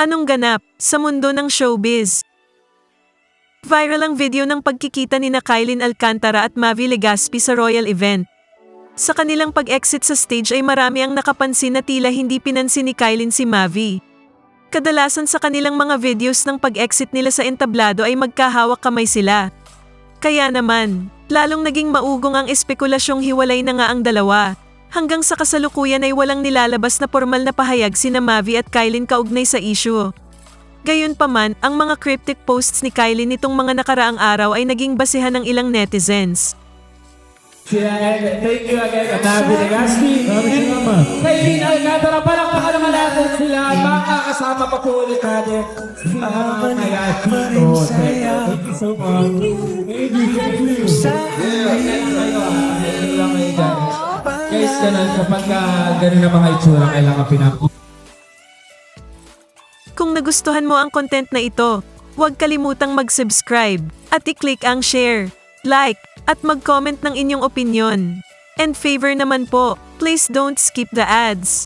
Anong ganap sa mundo ng showbiz? Viral ang video ng pagkikita ni na Kylin Alcantara at Mavi Legaspi sa royal event. Sa kanilang pag-exit sa stage ay marami ang nakapansin na tila hindi pinansin ni Kylin si Mavi. Kadalasan sa kanilang mga videos ng pag-exit nila sa entablado ay magkahawak kamay sila. Kaya naman, lalong naging maugong ang espekulasyong hiwalay na nga ang dalawa. Hanggang sa kasalukuyan ay walang nilalabas na formal na pahayag sina Mavi at Kylin kaugnay sa issue. Gayunpaman, ang mga cryptic posts ni Kylie nitong mga nakaraang araw ay naging basehan ng ilang netizens. Sila, thank you again, Nabi Legaspi. Kay Lina Alcantara, palakpakan naman natin sila. Makakasama pa po ulit natin. Ah, kaya, oh, thank you. Thank you so much. Thank you, thank you. Guys, ganun, kapag uh, ganun ang mga itsura, kailangan pinap... Kung nagustuhan mo ang content na ito, huwag kalimutang mag-subscribe at i-click ang share, like, at mag-comment ng inyong opinion. And favor naman po, please don't skip the ads.